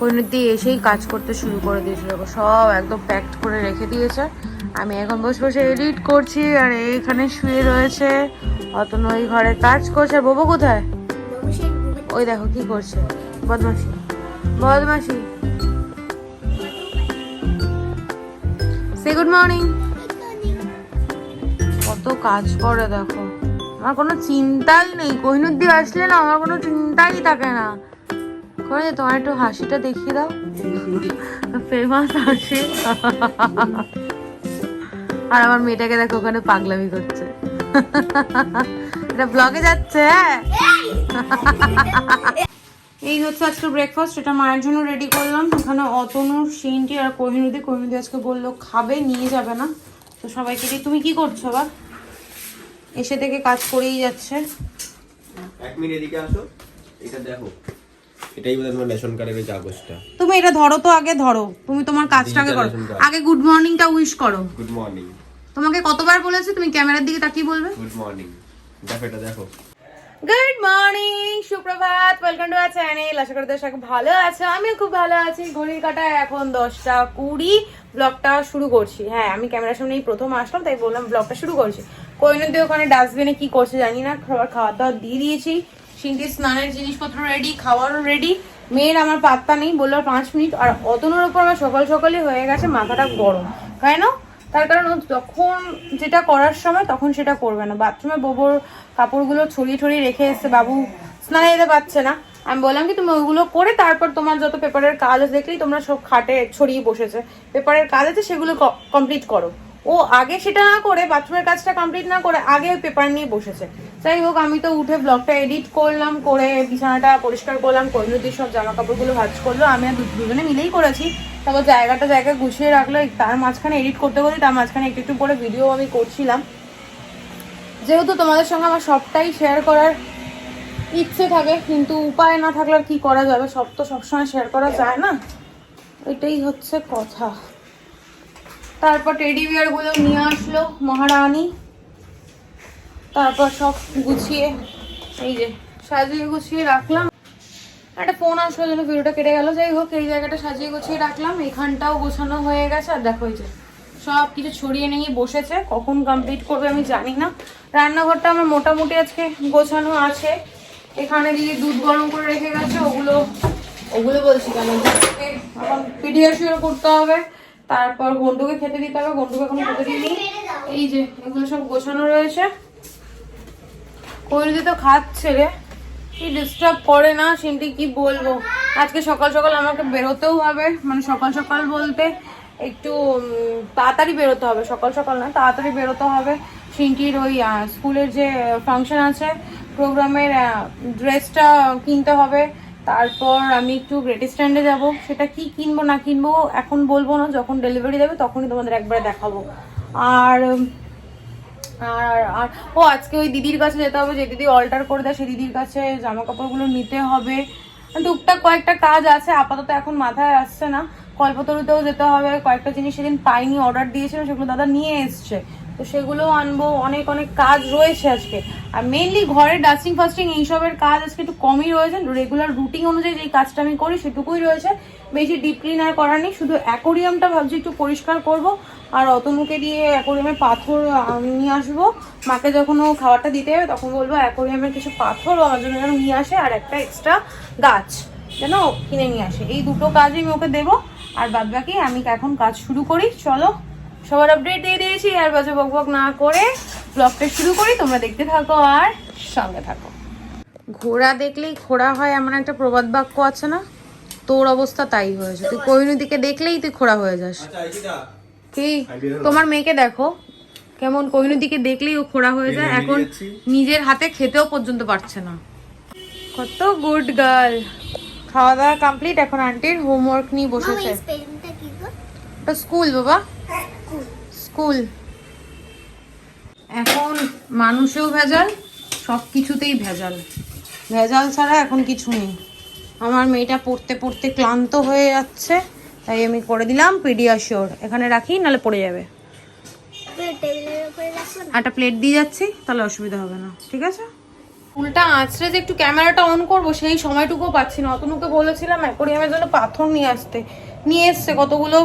পরিণতি এসেই কাজ করতে শুরু করে দিয়েছে। দেখো, সব একদম প্যাকড করে রেখে দিয়েছে। আমি এখন বসে বসে এডিট করছি আর এইখানে শুয়ে রয়েছে অতন ওই ঘরে কাজ করছে। বাবু কোথায়? ওই দেখো কি করছে। বদমাসি বদমাসি সে গুড মর্নিং কত কাজ করে দেখো। আমার কোনো চিন্তাই নেই। কোহিনুদ্দি আসলে না, আমার কোনো চিন্তাই থাকে না। করে তোমার একটু হাসিটা দেখিয়ে দাও। ফেমাস হাসি। আর আমার মেয়েটাকে দেখো, ওখানে পাগলামি করছে। এটা ব্লগে যাচ্ছে? এই হচ্ছে আজকে ব্রেকফাস্ট এটা মায়ের জন্য রেডি করলাম। ওখানে অতনুর সিনটি আর কোহিনুদি কোহিনুদি আজকে বলল খাবে, নিয়ে যাবে না। তো সবাইকে দিয়ে, তুমি কি করছ আবার? এসে থেকে কাজ করেই যাচ্ছে। এক মিনিট এদিকে আসো, এটা দেখো। এটাই বোধহয় তোমার রেশন কার্ডের ওই কাগজটা তুমি এটা ধরো তো আগে ধরো। তুমি তোমার কাজটা আগে করো. আগে গুড মর্নিংটা উইশ করো। গুড মর্নিং তোমাকে কতবার বলেছি তুমি ক্যামেরার দিকে তাকিয়ে বলবে? গুড মর্নিং দেখো এটা দেখো। গুড মর্নিং সুপ্রভাত। ওয়েলকাম টু আর চ্যানেল আশা করি দর্শক ভালো আছে। আমিও খুব ভালো আছি। ঘড়ির কাটায় এখন দশটা কুড়ি। ব্লগটা শুরু করছি। হ্যাঁ আমি ক্যামেরার সামনে এই প্রথম আসলাম তাই বললাম ব্লগটা শুরু করছি। কৈনদি ওখানে ডাস্টবিনে কি করছে জানি না। খাবার খাওয়া দাওয়া দিয়ে দিয়েছি। সিন্টি স্নানের জিনিসপত্র রেডি খাওয়ারও রেডি মেয়ের আমার পাত্তা নেই বলল পাঁচ মিনিট। আর অতনুর ওপর আমার সকাল সকালে হয়ে গেছে, মাথাটা গরম। কেন? তার কারণ ও যখন যেটা করার সময় তখন সেটা করবে না। বাথরুমে গোবর কাপড়গুলো ছড়িয়ে ছড়িয়ে রেখে এসছে, বাবু স্নানে যেতে পারছে না। আমি বললাম কি, তুমি ওইগুলো করে তারপর তোমার যত পেপারের কাজ দেখলেই তোমরা সব খাটে ছড়িয়ে বসেছে। পেপারের কাজ আছে, সেগুলো কমপ্লিট করো। ও আগে সেটা না করে বাথরুমের কাজটা কমপ্লিট না করে আগে ওই পেপার নিয়ে বসেছে। যাই হোক, আমি তো উঠে ব্লগটা এডিট করলাম, করে বিছানাটা পরিষ্কার করলাম কৈনতির সব জামা কাপড়গুলো ভাজ করল, আমি আর দুজনে মিলেই করেছি। তারপর জায়গাটা জায়গায় গুছিয়ে রাখল তার মাঝখানে এডিট করতে করতে তার মাঝখানে একটু একটু করে ভিডিও আমি করছিলাম। যেহেতু তোমাদের সঙ্গে আমার সবটাই শেয়ার করার ইচ্ছে থাকে, কিন্তু উপায় না থাকলে আর কি করা যাবে? সব তো সবসময় শেয়ার করা যায় না। এটাই হচ্ছে কথা। তারপর টেডি বিয়ারগুলো নিয়ে আসলো মহারানী। তারপর সব গুছিয়ে, এই যে সাজিয়ে গুছিয়ে রাখলাম। একটা ফোন আসলো যেন ভিডিওটা কেটে গেল। যাই হোক, এই জায়গাটা সাজিয়ে গুছিয়ে রাখলাম। এখানটাও গোছানো হয়ে গেছে। আর দেখো যে সব কিছু ছড়িয়ে নিয়ে বসেছে। কখন কমপ্লিট করবে আমি জানি না। রান্নাঘরটা আমার মোটামুটি আজকে গোছানো আছে। এখানে দিয়ে দুধ গরম করে রেখে গেছে। ওগুলো ওগুলো বলছি কেন? এখন পিডিয়াশিওর করতে হবে। তারপর গন্ডুকে খেতে দিতে হবে, গন্ডুকে এখন খেতে দিইনি। এই যে, এগুলো সব গোছানো রয়েছে। কৈরিদি তো খাচ্ছে রে। কি ডিস্টার্ব করে না সিনটি কি বলব? আজকে সকাল সকাল আমাকে বেরোতেও হবে মানে সকাল সকাল বলতে একটু তাড়াতাড়ি বেরোতে হবে। সকাল সকাল না, তাড়াতাড়ি বেরোতে হবে। সিনটির ওই স্কুলের যে ফাংশন আছে প্রোগ্রামের ড্রেসটা কিনতে হবে। তারপর আমি একটু গ্রেট স্ট্যান্ডে যাব। সেটা কি কিনবো, না কিনবো, এখন বলব না, যখন ডেলিভারি দেবে তখনই তোমাদের একবারে দেখাবো। আর আর আর, ও, আজকে ওই দিদির কাছে যেতে হবে, যে দিদি অল্টার করে দেয় সেই দিদির কাছে জামা কাপড়গুলো নিতে হবে। টুকটাক কয়েকটা কাজ আছে, আপাতত এখন মাথায় আসছে না। কল্পতরুতেও যেতে হবে, কয়েকটা জিনিস সেদিন পাইনি অর্ডার দিয়েছিল, সেগুলো দাদা নিয়ে এসছে। তো সেগুলো আনব, অনেক অনেক কাজ রয়েছে আজকে। আর মেনলি ঘরে ডাস্টিং ফাস্টিং এইসবের কাজ আজকে একটু কমই রয়েছে। রেগুলার রুটিন অনুযায়ী যেই কাজটা আমি করি সেটুকুই রয়েছে। বেশি ডিপ ক্লিনার করার নেই, শুধু অ্যাকোরিয়ামটা ভাবছি একটু পরিষ্কার করব। আর অতনুকে দিয়ে অ্যাকোরিয়ামের পাথর নিয়ে আসব। মাকে যখন ও খাবারটা দিতে হবে তখন বলব অ্যাকোরিয়ামের কিছু পাথর ও আমার জন্য নিয়ে আসে আর একটা এক্সট্রা গাছ যেন কিনে নিয়ে আসে। এই দুটো কাজই আমি ওকে দেবো। আর বাদ বাকি আমি এখন কাজ শুরু করি। চলো সবার আপডেট দিয়ে দিয়েছি আর বাজে বক বক না করে ব্লগটা শুরু করি তোমরা দেখতে থাকো আর সঙ্গে থাকো। ঘোড়া দেখলেই খোড়া হয় এমন একটা প্রবাদ বাক্য আছে না? তোর অবস্থা তাই হয়েছে তুই কৈনুদিকে দেখলেই তুই খোড়া হয়ে যাস। আচ্ছা কি? তোমার মেয়েকে দেখো। কেমন কৈনুদিকে দেখলেই ও খোড়া হয়ে যায়। এখন নিজের হাতে খেতেও পর্যন্ত পারছে না। কত গুড গার্ল খাওয়া দাওয়া কমপ্লিট এখন আন্টির হোমওয়ার্ক নিয়ে বসেছে। স্কুল বাবা। স্কুল। এখন মানুষেও ভেজাল, সব কিছুতেই ভেজাল। ভেজাল ছাড়া এখন কিছু নেই। আমার মেয়েটা পড়তে পড়তে ক্লান্ত হয়ে যাচ্ছে, তাই আমি করে দিলাম পিডিয়াশিওর এখানে রাখি, নাহলে পড়ে যাবে। একটা প্লেট দিয়ে যাচ্ছি, তাহলে অসুবিধা হবে না। ঠিক আছে? ফুলটা আঁচড়ে যে একটু ক্যামেরাটা অন করব, সেই সময়টুকুও পাচ্ছি না। অতনুকে বলেছিলাম অ্যাকোরিয়ামের জন্য পাথর নিয়ে আসতে। নিয়ে এসছে কতগুলো,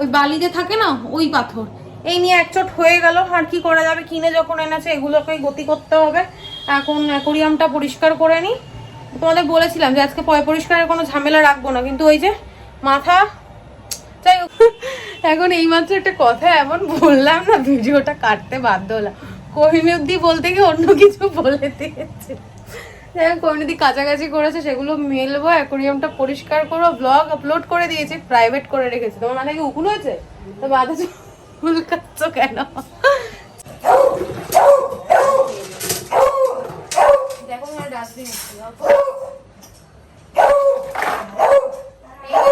ওই বালিতে থাকে না, ওই পাথর। এই নিয়ে একচট হয়ে গেল, আর কি করা যাবে, কিনে যখন এনেছে এগুলোকেই গতি করতে হবে। এখন অ্যাকোরিয়ামটা পরিষ্কার করে নিই তোমাদের বলেছিলাম যে আজকে পয় পরিষ্কারের কোনো ঝামেলা রাখব না, কিন্তু ওই যে মাথা, যাই এখন এইমাত্র একটা কথা এমন বললাম না, ভিডিওটা কাটতে বাধ্য হলাম। কোহিনুদ্দি বলতে গিয়ে অন্য কিছু বলে দিয়েছে। যাই হোক কোহিনুদ্দি কাছাকাছি করেছে, সেগুলো মেলবো, অ্যাকোরিয়ামটা পরিষ্কার করব ব্লগ আপলোড করে দিয়েছি প্রাইভেট করে রেখেছি। তোমার মাথায় কি উকুন হয়েছে? তো বাধা ফুল কাচ্ছ কেন?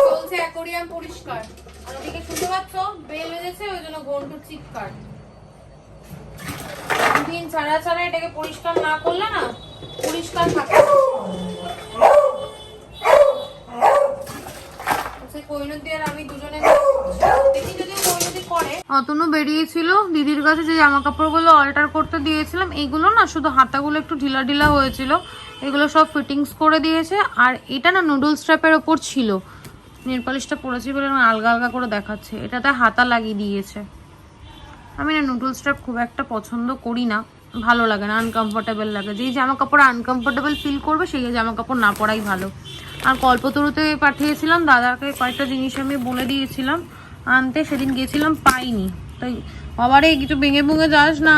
চলছে অ্যাকোরিয়াম পরিষ্কার। আর ওদিকে শুনতে পাচ্ছ বেল বেজেছে ওই জন্য গন্টুর চিৎকার। দিন ছাড়া ছাড়া এটাকে পরিষ্কার না করলে না পরিষ্কার থাকে অতনু বেরিয়েছিল দিদির কাছে যে জামা কাপড়গুলো অল্টার করতে দিয়েছিলাম এইগুলো না শুধু হাতাগুলো একটু ঢিলা ঢিলা হয়েছিল, এগুলো সব ফিটিংস করে দিয়েছে, আর এটা না নুডলস স্ট্র্যাপের ওপর ছিল। নেল পালিশটা পরেছি বলে আলগা আলগা করে দেখাচ্ছে, এটাতে হাতা লাগিয়ে দিয়েছে। আমি না নুডলস স্ট্র্যাপ খুব একটা পছন্দ করি না, ভালো লাগে না আনকমফোর্টেবল লাগে। যেই জামা কাপড় আনকমফোর্টেবল ফিল করবে, সেই জামা কাপড় না পরাই ভালো। আর কল্পতরুতে পাঠিয়েছিলাম, দাদাকে কয়েকটা জিনিস আমি বলে দিয়েছিলাম, আনতে সেদিন গেছিলাম পাইনি। তাই আবার এই কিছু ভেঙে ভেঙে যাস না।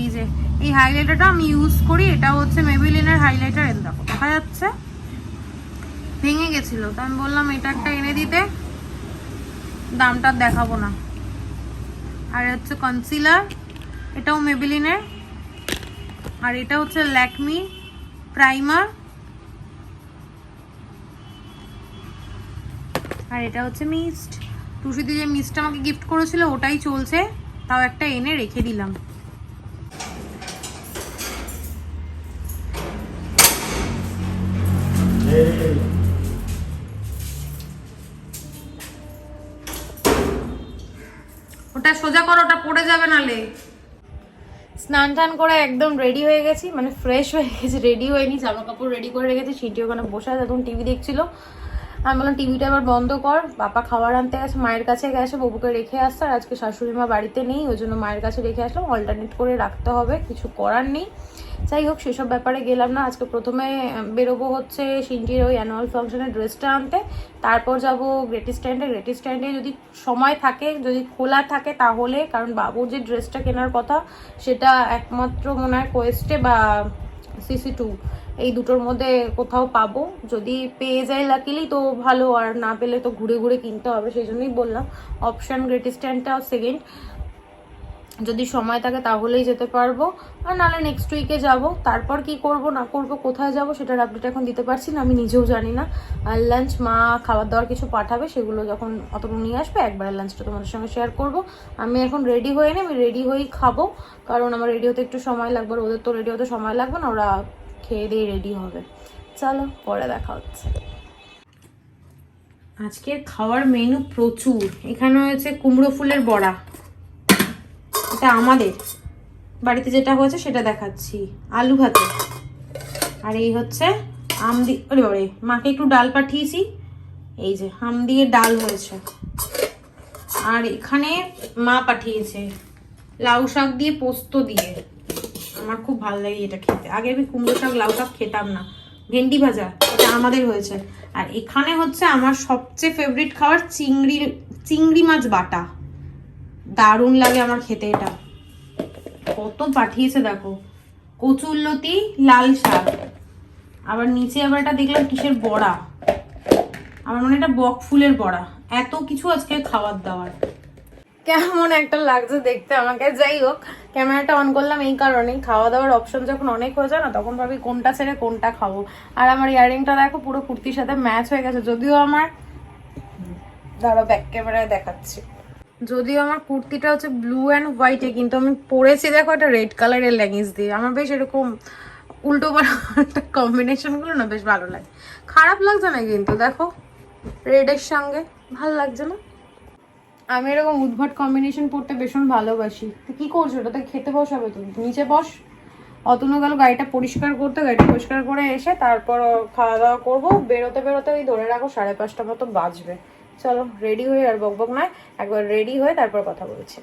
এই যে, এই হাইলাইটারটা আমি ইউজ করি, এটা হচ্ছে মেবিলিনের হাইলাইটার এর দেখো, দেখা যাচ্ছে? ভেঙে গেছিল, তো আমি বললাম, এটা একটা এনে দিতে, দামটা দেখাবো না। আর হচ্ছে কনসিলার এটাও মেবিলিনের আর এটা হচ্ছে ল্যাকমি প্রাইমার আর এটা হচ্ছে মিস্ট। টুসিদি যে মিস্টটা আমাকে গিফট করেছিল, ওটাই চলছে। তাও একটা এনে রেখে দিলাম। ওটা সোজা করো, ওটা পড়ে যাবে নালে। স্নান টান করে একদম রেডি হয়ে গেছি মানে ফ্রেশ হয়ে গেছি রেডি হয়নি, জামা কাপড় রেডি করে রেখেছি সিটি ওখানে বসে তখন টিভি দেখছিল। আমি বললাম, টিভিটা এবার বন্ধ কর। বাবা খাবার আনতে গেছে, মায়ের কাছে গেছে, বাবুকে রেখে আসছে, আর আজকে শাশুড়ি মা বাড়িতে নেই, ওই জন্য মায়ের কাছে রেখে আসলাম। অল্টারনেট করে রাখতে হবে, কিছু করার নেই। যাই হোক, সেসব ব্যাপারে গেলাম না। আজকে প্রথমে বেরোবো হচ্ছে সিনটির ওই অ্যানুয়াল ফাংশনের ড্রেসটা আনতে। তারপর যাব গ্রেটি স্ট্যান্ডে গ্রেটি স্ট্যান্ডে যদি সময় থাকে, যদি খোলা থাকে তাহলে, কারণ বাবুর যে ড্রেসটা কেনার কথা, সেটা একমাত্র মনে হয় কোয়েস্টে বা সিসি টু এই দুটোর মধ্যে কোথাও পাবো। যদি পেয়ে যায় লাকিলি তো ভালো। আর না পেলে তো ঘুরে ঘুরে কিনতে হবে সেই জন্যই বললাম অপশান গ্রেটি স্ট্যান্ডটা সেকেন্ড যদি সময় থাকে তাহলেই যেতে পারব। আর নাহলে নেক্সট উইকে যাব। তারপর কি করব, না করব, কোথায় যাব, সেটার আপডেট এখন দিতে পারছি না, আমি নিজেও জানি না। আর লাঞ্চ মা খাবার দাবার কিছু পাঠাবে, সেগুলো যখন অত নিয়ে আসবে, একবার লাঞ্চটা তোমাদের সঙ্গে শেয়ার করব। আমি এখন রেডি হয়ে নি আমি রেডি হয়েই খাব। কারণ আমার রেডি হতে একটু সময় লাগবে ওদের তো রেডি হতে সময় লাগবে না, ওরা খেয়ে দিয়ে রেডি হবে। চলো, পরে দেখা হচ্ছে। আজকের খাওয়ার মেনু প্রচুর। এখানে হয়েছে কুমড়ো ফুলের বড়া। এটা আমাদের। বাড়িতে যেটা হয়েছে সেটা দেখাচ্ছি। আলু ভাতে। আর এই হচ্ছে আম দিয়ে ওরে বাবারে, মাকে একটু ডাল পাঠিয়েছি। এই যে, আম দিয়ে ডাল হয়েছে। আর এখানে মা পাঠিয়েছে। লাউ শাক দিয়ে পোস্ত দিয়ে। আমার খুব ভালো লাগে এটা খেতে। আগে আমি কুমড়ো শাক, লাউ শাক খেতাম না। ভেন্ডি ভাজা এটা আমাদের হয়েছে। আর এখানে হচ্ছে আমার সবচেয়ে ফেভারিট খাবার চিংড়ি চিংড়ি মাছ বাটা। দারুণ লাগে আমার খেতে এটা। কত পাঠিয়েছে দেখো। কচুরলতি, লাল শাক। আবার নিচে আবার এটা দেখলাম কিসের বড়া। আমার মনে এটা বক ফুলের বড়া। এত কিছু আজকে খাবার দাবার। কেমন একটা লাগছে দেখতে আমাকে। যাই হোক, ক্যামেরাটা অন করলাম এই কারণেই। খাওয়া দাওয়ার অপশন যখন অনেক হয়ে যায় না, তখন ভাবি কোনটা ছেড়ে কোনটা খাব। আর আমার ইয়ারিংটা দেখো, পুরো কুর্তির সাথে ম্যাচ হয়ে গেছে। যদিও আমার দাঁড়া ব্যাক ক্যামেরায় দেখাচ্ছি। যদিও আমার কুর্তিটা হচ্ছে ব্লু অ্যান্ড হোয়াইটে কিন্তু আমি পরেছি দেখো একটা রেড কালারের লেগিংস দিয়ে। আমার বেশ এরকম উল্টো পাল্টা কম্বিনেশনগুলো না বেশ ভালো লাগে। খারাপ লাগছে না কিন্তু, দেখো। রেডের সঙ্গে ভালো লাগছে না? আমি এরকম উদ্ভট কম্বিনেশন পড়তে ভীষণ ভালোবাসি। তুই কি করছ? ওটাতে খেতে বসাবে তুমি। নিচে বস। অতনু গেল গাড়িটা পরিষ্কার করতে গাড়িটা পরিষ্কার করে এসে তারপর খাওয়া দাওয়া করব। বেরোতে বেরোতে ওই ধরে রাখো সাড়ে পাঁচটা মতো বাজবে। চলো রেডি হয়ে আর বকবক নয় একবার রেডি হয়ে তারপর কথা বলছি।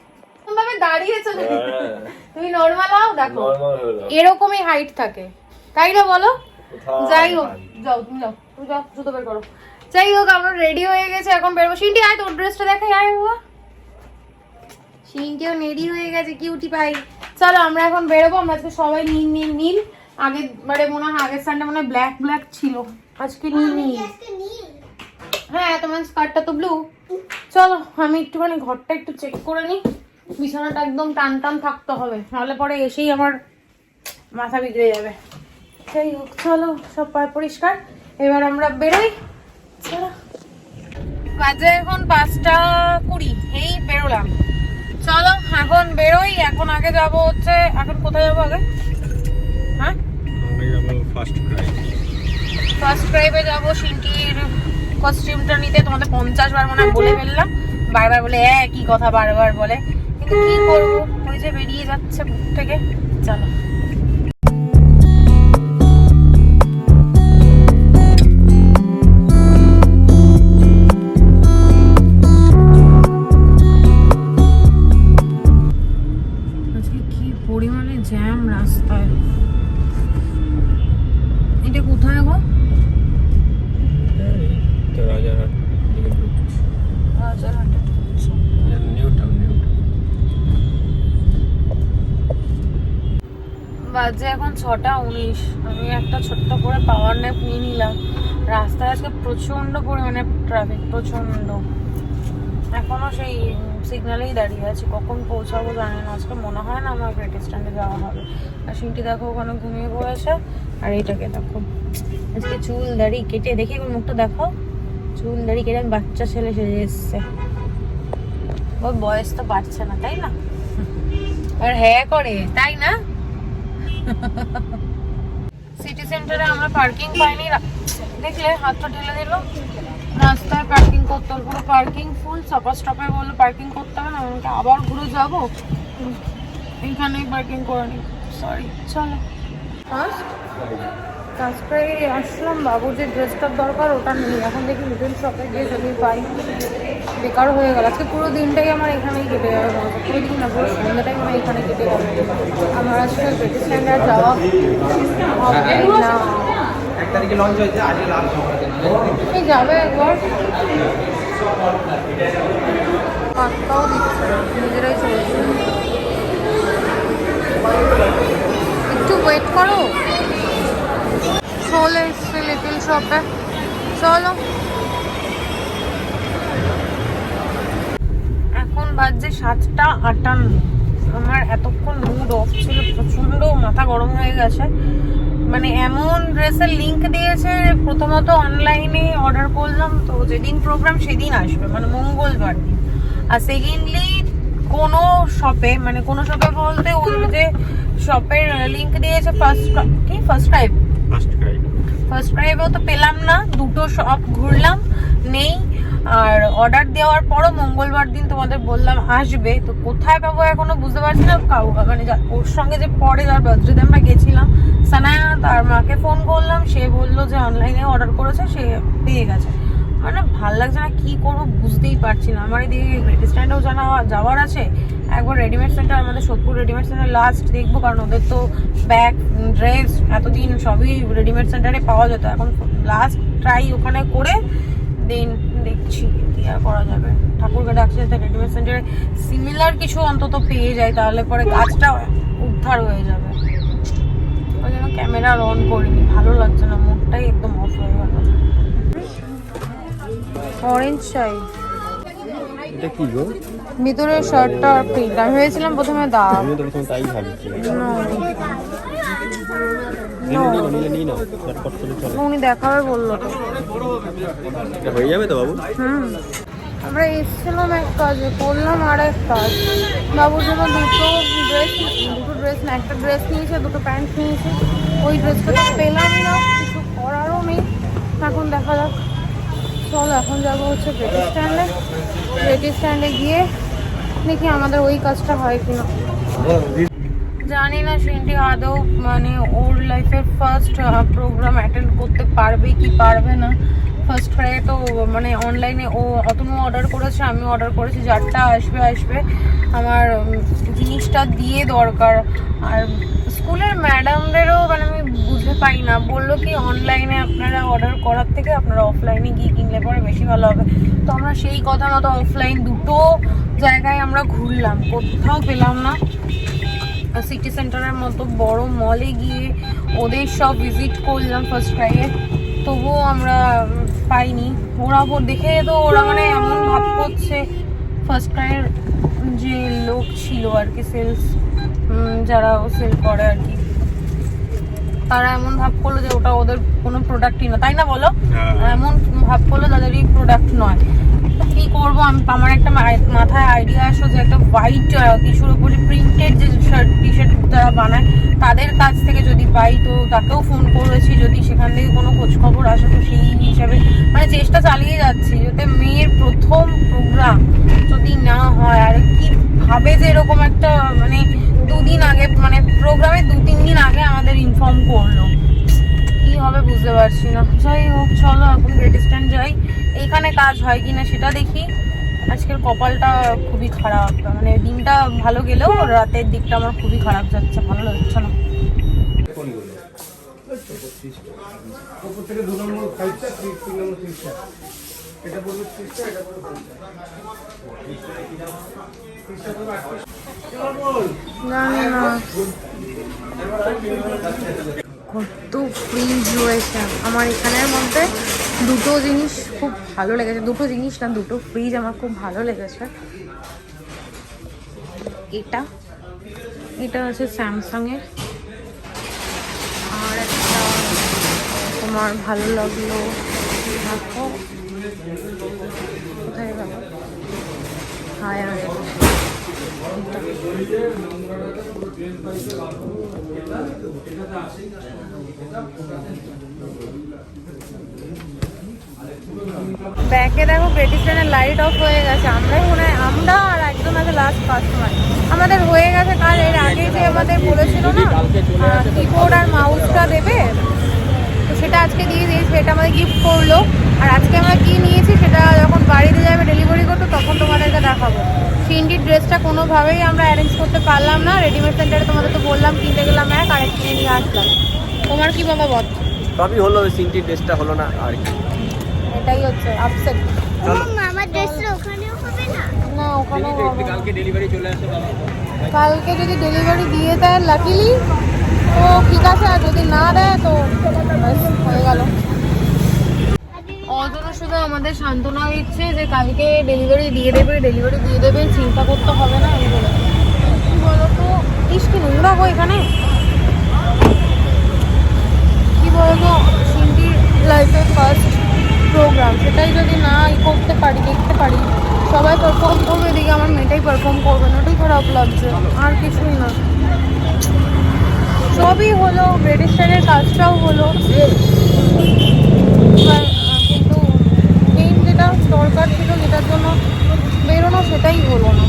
ভাবে দাঁড়িয়েছো তুমি। তুমি নর্মাল হও দেখো। এরকমই হাইট থাকে। তাই না বলো? যাই হোক যাও তুমি যাও। তুমি যাও জুতো বের করো। যাই হোক আমরা রেডি হয়ে গেছে এখন বেরোবো। সিনটি আয় তোর ড্রেসটা দেখাই আয় বাবা। সিনটিও রেডি হয়ে গেছে কিউটি পাই চলো আমরা এখন বেরোবো আমরা আজকে সবাই নীল নীল নীল। আগের মানে মনে হয় আগের সানটা মনে হয় ব্ল্যাক ব্ল্যাক ছিল। আজকে নীল নীল। হ্যাঁ তোমার স্কার্টটা তো ব্লু চলো আমি একটুখানি ঘরটা একটু চেক করে নিই। বিছানাটা একদম টান টান থাকতে হবে নাহলে পরে এসেই আমার মাথা বিগড়ে যাবে। সেই হোক চলো সব পরিষ্কার। এবার আমরা বেরোই। বাজে এখন পাঁচটা কুড়ি এই বেরোলাম। চলো এখন বেরোই এখন আগে যাব হচ্ছে এখন কোথায় যাব আগে? হ্যাঁ? ফার্স্ট ক্রাই যাব সিনটির কস্টিউমটা নিতে তোমাদের পঞ্চাশ বার মনে বলে ফেললাম। বারবার বলে একই কথা বারবার বলে? কিন্তু কি করব? ওই যে বেরিয়ে যাচ্ছে বুক থেকে। চলো। বাজে এখন ছটা উনিশ। আমি একটা ছোট্ট করে পাওয়ার ন্যাপ নিয়ে নিলাম। রাস্তায় আজকে প্রচণ্ড পরিমাণে ট্রাফিক প্রচণ্ড এখনও সেই সিগনালেই দাঁড়িয়ে আছি। কখন পৌঁছাবো জানি না। আজকে মনে হয় না আমার ব্রেট স্ট্যান্ডে যাওয়া হবে। আর সিনটি দেখো ওখানে ঘুমিয়ে পড়েছে। আর এইটাকে দেখো। আজকে চুল দাড়ি কেটে দেখি একবার মুখটা দেখো। চুল দাড়ি কেটে বাচ্চা ছেলে সেজে এসছে। ওর বয়স তো বাড়ছে না, তাই না? আর হ্যাঁ করে, তাই না? সিটি সেন্টারে আমরা পার্কিং পাইনি। দেখলে, হাতটা ঢেলে দিল। রাস্তায় পার্কিং করতে হলো পুরো পার্কিং ফুল সাপা স্টপে বলল পার্কিং করতে হবে না আমাকে আবার ঘুরে যাব? এখানেই পার্কিং করে নি। সরি চলো। ফার্স্ট কাজটাই আসলাম বাবুর যে ড্রেসটার দরকার ওটা নেই। এখন দেখি লিটল শপে গিয়ে যদি পাই বেকার হয়ে গেল। আজকে পুরো দিনটাই আমার এখানেই কেটে যাবে। পুরো দিন না পুরো সন্ধ্যাটাই আমার এখানে কেটে যাবে। আমার আজকে ব্রিটিশ স্ট্যান্ডার্ড যাওয়া না? আজকে লাস্ট এই যাবে একবার? পাত্তাও দিচ্ছে নিজেরাই চলছে। একটু ওয়েট করো। চলে এসছে লিটিল শপে চলো এখন বাজছে সাতটা আটান্ন। আমার এতক্ষণ মুড অফ ছিল প্রচণ্ড মাথা গরম হয়ে গেছে। মানে এমন ড্রেসের লিংক দিয়েছে, প্রথমত অনলাইনে অর্ডার করলাম, তো যেদিন প্রোগ্রাম সেদিন আসবে মানে মঙ্গলবার আর সেকেন্ডলি কোনো শপে মানে কোনো শপে বলতে ওই যে শপের লিংক দিয়েছে ফার্স্ট কি? ফার্স্ট টাইপ ফার্স্ট ফার্স্ট ক্রাইবেও তো পেলাম না, দুটো শপ ঘুরলাম, নেই। আর অর্ডার দেওয়ার পরও মঙ্গলবার দিন তোমাদের বললাম আসবে। তো কোথায় পাবো এখনও বুঝতে পারছি না। কাউ মানে ওর সঙ্গে যে পরে যার বার্থডেতে আমরা গেছিলাম, সানায়া তার মাকে ফোন করলাম। সে বলল যে অনলাইনে অর্ডার করেছে, সে পেয়ে গেছে। মানে ভালো লাগছে না, কি করব বুঝতেই পারছি না। আমার এদিকে রেডি স্ট্যান্ডেও জানা যাওয়ার আছে। একবার রেডিমেড সেন্টার আমাদের সোদপুর রেডিমেড সেন্টার লাস্ট দেখব, কারণ ওদের তো ব্যাগ ড্রেস এতদিন সবই রেডিমেড সেন্টারে পাওয়া যেত। এখন লাস্ট ট্রাই ওখানে করে দেন দেখছি কি আর করা যাবে। ঠাকুরকে ডাকছে যাতে রেডিমেড সেন্টারে সিমিলার কিছু অন্তত পেয়ে যায়, তাহলে পরে কাজটা উদ্ধার হয়ে যাবে। ওই জন্য ক্যামেরা অন করিনি, ভালো লাগছে না মুখটাই একদম অফ হয়ে গেল। অরেঞ্জ চাই। এটা কি গো? ভিতরের শার্টটা আর প্রিন্ট আমি ভেবেছিলাম প্রথমে দাম আমি তো প্রথমে তাই ভাবছি। উনি দেখাবে বলল তো। হয়ে যাবে তো বাবু? হুম। আমরা এসেছিলাম এক কাজে করলাম আর এক কাজ। বাবুর জন্য দুটো ড্রেস দুটো ড্রেস না একটা ড্রেস নিয়েছে দুটো প্যান্ট নিয়েছে। ওই ড্রেসটা তো পেলামই না কিছু করারও নেই। এখন দেখা যাক। চলো এখন যাব হচ্ছে ব্রেটি স্ট্যান্ডে ব্রেটি স্ট্যান্ডে গিয়ে দেখি আমাদের ওই কাজটা হয় কিনা? জানি না সিনটি আদৌ মানে ওর লাইফের ফার্স্ট প্রোগ্রাম অ্যাটেন্ড করতে পারবে কি পারবে না। ফার্স্ট ফ্রাইডে তো মানে অনলাইনে ও অতনু অর্ডার করেছে, আমি অর্ডার করেছি, যারটা আসবে আসবে। আমার জিনিসটা দিয়ে দরকার। আর স্কুলের ম্যাডামদেরও মানে আমি বুঝতে পাই না। বলল কি অনলাইনে আপনারা অর্ডার করার থেকে আপনারা অফলাইনে গিয়ে কিনলে পরে বেশি ভালো হবে। তো আমরা সেই কথা মতো অফলাইন দুটো জায়গায় আমরা ঘুরলাম কোথাও পেলাম না। সিটি সেন্টারের মতো বড় মলে গিয়ে ওদের সব ভিজিট করলাম ফার্স্ট ক্রাইয়ে তবুও আমরা পাইনি। ওরা দেখে তো ওরা মানে এমন ভাব করছে। ফার্স্ট ক্রাইয়ের যে লোক ছিল আর কি সেলস যারা সেল করে আর কি। তারা এমন ভাব করল যে ওটা ওদের কোনো প্রোডাক্টই না। তাই না বলো? হ্যাঁ। এমন ভাব করল তাদেরই প্রোডাক্ট নয়। কি করব? আমি আমার একটা মাথায় আইডিয়া আসলো যে একটা হোয়াইট কিছুর উপরে প্রিন্টেড যে শার্ট টি শার্ট যারা বানায়, তাদের কাছ থেকে যদি পাই, তো তাকেও ফোন করেছি যদি সেখান থেকে কোনো খোঁজ খবর আসে, তো সেই হিসাবে মানে চেষ্টা চালিয়ে যাচ্ছি, যাতে মেয়ের প্রথম প্রোগ্রাম যদি না হয়, আর কি ভাবে যে এরকম একটা মানে দুদিন আগে মানে প্রোগ্রামে দু তিন দিন আগে আমাদের ইনফর্ম করল। হবে বুঝতে পারছি না। যাই হোক, চলো এখন গ্রেট স্ট্যান্ড যাই। এইখানে কাজ হয় কিনা সেটা দেখি। আজকের কপালটা খুবই খারাপ মানে দিনটা ভালো গেলেও রাতের দিকটা আমার খুবই খারাপ যাচ্ছে, ভালো লাগছে না না। কত ফ্রিজ রয়েছে। আমার এখানের মধ্যে দুটো জিনিস খুব ভালো লেগেছে। দুটো জিনিস না, দুটো ফ্রিজ আমার খুব ভালো লেগেছে। এটা এটা হচ্ছে স্যামসাংয়ের। আর একটা তোমার ভালো লাগল, দেখো। কোথায় হায় হায় ব্যাকে দেখো ব্রিটিশনের লাইট অফ হয়ে গেছে। আমরাই মনে হয় আমরা আর একদম আছে লাস্ট কাস্টমার আমাদের হয়ে গেছে কাল এর আগে যে আমাদের বলেছিল না কিবোর্ড আর মাউসটা দেবে সেটা আজকে দিয়ে দিয়েছে এটা আমাদের গিফট করল। আর আজকে আমরা কি নিয়েছি সেটা যখন বাড়িতে যাবে ডেলিভারি করতো তখন তোমাদেরকে দেখাবো। সিন্ডির ড্রেসটা কোনোভাবেই আমরা অ্যারেঞ্জ করতে পারলাম না। রেডিমেড সেন্টারে তোমাদের তো বললাম কিনতে গেলাম এক আর কিনে নিয়ে আসলাম। তোমার কি বাবা বল সবই হলো ওই সিনটির ড্রেসটা হলো না আর কি। এটাই হচ্ছে আপসেট আমার ড্রেসটা ওখানেও হবে না? না ওখানে কালকে ডেলিভারি চলে আসে বাবা। কালকে যদি ডেলিভারি দিয়ে দেয় লাকিলি তো ঠিক আছে, আর যদি না দেয় তো হয়ে গেল। অজন্য শুধু আমাদের সান্ত্বনা দিচ্ছে যে কালকে ডেলিভারি দিয়ে দেবে ডেলিভারি দিয়ে দেবে, চিন্তা করতে হবে না এই বলে কি বলতো? ইস কি নোংরা গো এখানে। কি বলতো? সিন্ডির লাইফের ফার্স্ট প্রোগ্রাম সেটাই যদি না করতে পারি, দেখতে পারি। সবাই পারফর্ম করবে, এদিকে আমার মেয়েটাই পারফর্ম করবে না, ওটাই খারাপ লাগছে, আর কিছুই না। সবই হলো ব্রিটিশারের কাজটাও হলো। কিন্তু মেইন যেটা দরকার ছিল যেটার জন্য বেরোনো সেটাই হলো না।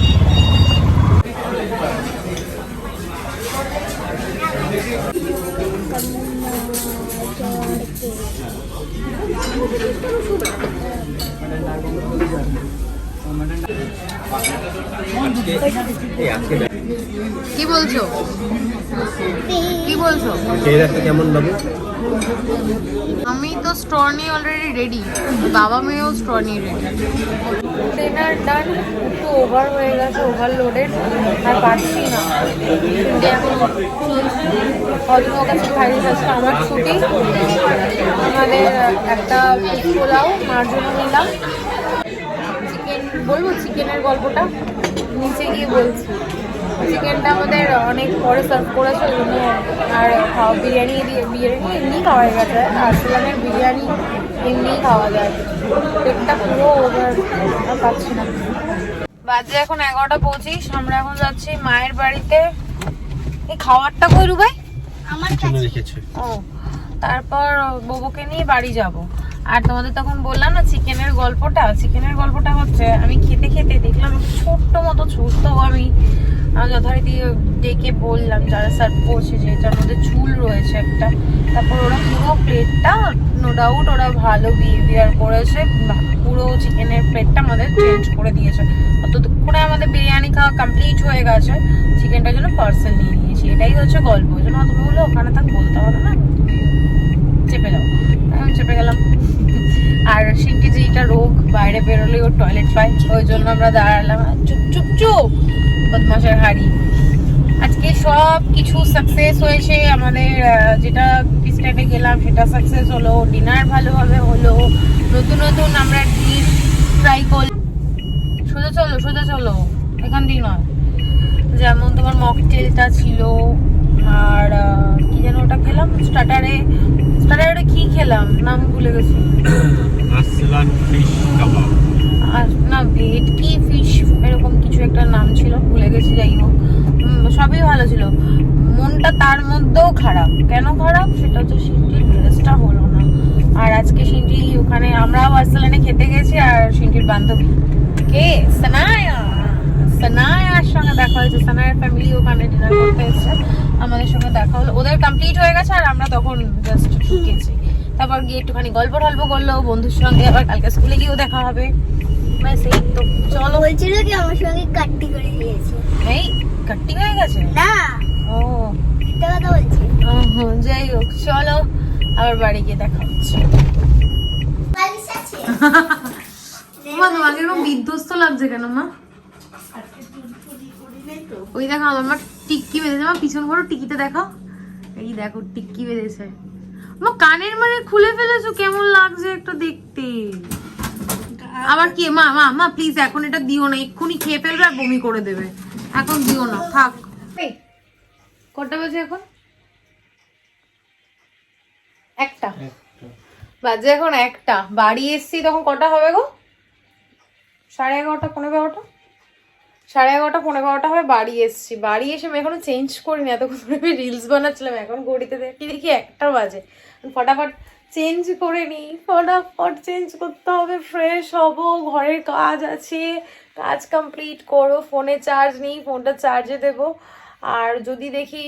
আজকে কি বলছো? কি বলছো? খেয়ে দেখতে কেমন বাবু? আমি তো স্টোর নিয়ে অলরেডি রেডি বাবা মেয়েও স্টোর নিয়ে রেডি ট্রেনার ডান একটু ওভার হয়ে গেছে ওভারলোডেড আর পারছি না। কিন্তু এখন অন্য কাছে খাইয়ে যাচ্ছে আমার ছুটি। আমাদের একটা পোলাও মার জন্য নিলাম। চিকেন বলব চিকেনের গল্পটা? নিচে গিয়ে বলছি। চিকেনটা আমাদের অনেক পরে সার্ভ করেছে ওই জন্য আর খাওয়া বিরিয়ানি দিয়ে বিরিয়ানি এমনি খাওয়া হয়ে গেছে আর্সেলানের বিরিয়ানি এমনি খাওয়া যায়। পেটটা পুরো ওভার পাচ্ছি না। বাজে এখন এগারোটা পঁচিশ আমরা এখন যাচ্ছি মায়ের বাড়িতে। এই খাওয়ারটা কই রুবাই আমার কাছে। ও তারপর ববুকে নিয়ে বাড়ি যাব। আর তোমাদের তখন বললাম না চিকেনের গল্পটা চিকেনের গল্পটা হচ্ছে আমি খেতে খেতে দেখলাম ছোট্ট মতো তো আমি। আমি যথারীতি ডেকে বললাম, যারা সার্ভ করছে যে এটার মধ্যে চুল রয়েছে একটা, তারপর ওরা পুরো প্লেটটা নো ডাউট ওরা ভালো বিহেভিয়ার করেছে পুরো চিকেনের প্লেটটা আমাদের চেঞ্জ করে দিয়েছে। অতক্ষণে আমাদের বিরিয়ানি খাওয়া কমপ্লিট হয়ে গেছে চিকেনটার জন্য পার্সেল নিয়ে নিয়েছি। এটাই হচ্ছে গল্প, ওই জন্য তুমি বলল ওখানে থাক, বলতে হবে না চেপে যাও। আমি চেপে গেলাম। আর সিনটি যে এটা রোগ, বাইরে বেরোলে ওর টয়লেট পায়, ওই জন্য আমরা দাঁড়ালাম, আর চুপ চুপ বদমাসের হাড়ি। আজকে সব কিছু সাকসেস হয়েছে। আমাদের যেটা স্ট্যান্ডে গেলাম, সেটা সাকসেস হলো। ডিনার ভালোভাবে হলো। নতুন নতুন আমরা ডিশ ট্রাই করলাম সোজা চলো সোজা চলো। এখান দিয়ে নয়। যেমন তোমার মকটেলটা ছিল, আর কি যেন ওটা খেলাম? স্টার্টারে স্টার্টারে কি খেলাম? নাম ভুলে গেছি। ফিশ কাবাব না, ভেটকি ফিশ এরকম কিছু একটা নাম ছিল, ভুলে গেছি যাই হোক সবই ভালো ছিল। মনটা তার মধ্যেও খারাপ। কেন খারাপ? সেটা হচ্ছে সিন্টির ড্রেসটা হলো না। আর আজকে সিন্টি ওখানে, আমরাও আর্সেলানে খেতে গেছি, আর সিন্টির বান্ধবী। কে? সানায়া! সানায়ার সঙ্গে দেখা হয়েছে। সানায়ার ফ্যামিলি ওখানে ডিনার করতে এসেছে। আমাদের সঙ্গে দেখা হলো। ওদের কমপ্লিট হয়ে গেছে, আর আমরা তখন জাস্ট ঢুকেছি তারপর গিয়ে একটুখানি গল্প টল্প করল। বন্ধুর সঙ্গে আবার কালকে স্কুলে গিয়েও দেখা হবে। ব্যাস এই তো চলো। বলছিল কি আমার সঙ্গে কাট্টি করে দিয়েছে এই কাট্টি হয়ে গেছে? না ও। মিথ্যা কথা বলছি। যাই হোক চলো আবার বাড়ি গিয়ে দেখা হচ্ছে। মা তোমাকে এরকম বিধ্বস্ত লাগছে কেন মা? ওই দেখো আমার মা টিক্কি বেঁধেছে মা পিছন করো টিকিতে দেখো। এই দেখো টিক্কি বেঁধেছে। মা কানের মানে খুলে ফেলেছো কেমন লাগছে একটু দেখতে? আবার কি, মা মা মা প্লিজ এখন এটা দিও না, এক্ষুনি খেয়ে ফেলবে আর বমি করে দেবে। এখন দিও না, থাক। কটা বাজে এখন? একটা। বাজে এখন একটা। বাড়ি এসছি তখন কটা হবে গো? সাড়ে এগারোটা পনেরো বারোটা সাড়ে এগারোটা পনেরো বারোটা হবে, বাড়ি এসছি। বাড়ি এসে আমি এখনও চেঞ্জ করিনি, এতক্ষণ আমি রিলস বানাচ্ছিলাম, এখন ঘড়িতে দেখি দেখি একটা বাজে। ফটাফট চেঞ্জ করে নিই ফটাফট চেঞ্জ করতে হবে ফ্রেশ হব, ঘরের কাজ আছে। কাজ কমপ্লিট করো ফোনে চার্জ নেই ফোনটা চার্জে দেবো। আর যদি দেখি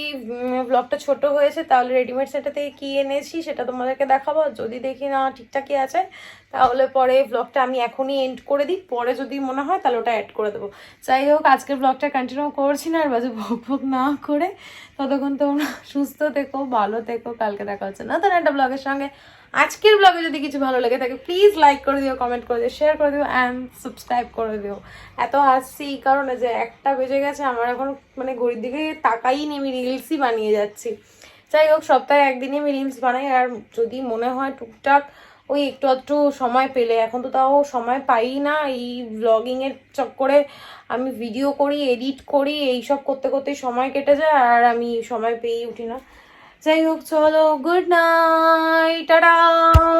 ব্লগটা ছোট হয়েছে, তাহলে রেডিমেড সেটা থেকে কী এনেছি সেটা তোমাদেরকে দেখাবো। যদি দেখি না ঠিকঠাকই আছে, তাহলে পরে ব্লগটা আমি এখনই এন্ড করে দিই। পরে যদি মনে হয়, তাহলে ওটা অ্যাড করে দেবো। যাই হোক, আজকের ব্লগটা কন্টিনিউ করছি না, আর বাজে ভোগ ভোগ না করে। ততক্ষণ তোমরা সুস্থ থেকো, ভালো থেকো, কালকে দেখা হচ্ছে নতুন একটা ব্লগের সঙ্গে। আজকের ব্লগে যদি কিছু ভালো লেগে থাকে প্লিজ লাইক করে দিও কমেন্ট করে দিও শেয়ার করে দিও অ্যান্ড সাবস্ক্রাইব করে দিও। এত হাসছি এই কারণে যে একটা বেজে গেছে, আমার এখন মানে ঘড়ির দিকে তাকাই নি, আমি রিলসই বানিয়ে যাচ্ছি। যাই হোক, সপ্তাহে একদিনই আমি রিলস বানাই, আর যদি মনে হয় টুকটাক ওই একটু একটু সময় পেলে, এখন তো তাও সময় পাই না, এই ব্লগিংয়ের চক্করে আমি ভিডিও করি এডিট করি, এইসব করতে করতেই সময় কেটে যায়, আর আমি সময় পেয়েই উঠি না। যাই হোক চলো গুড নাইট টাটা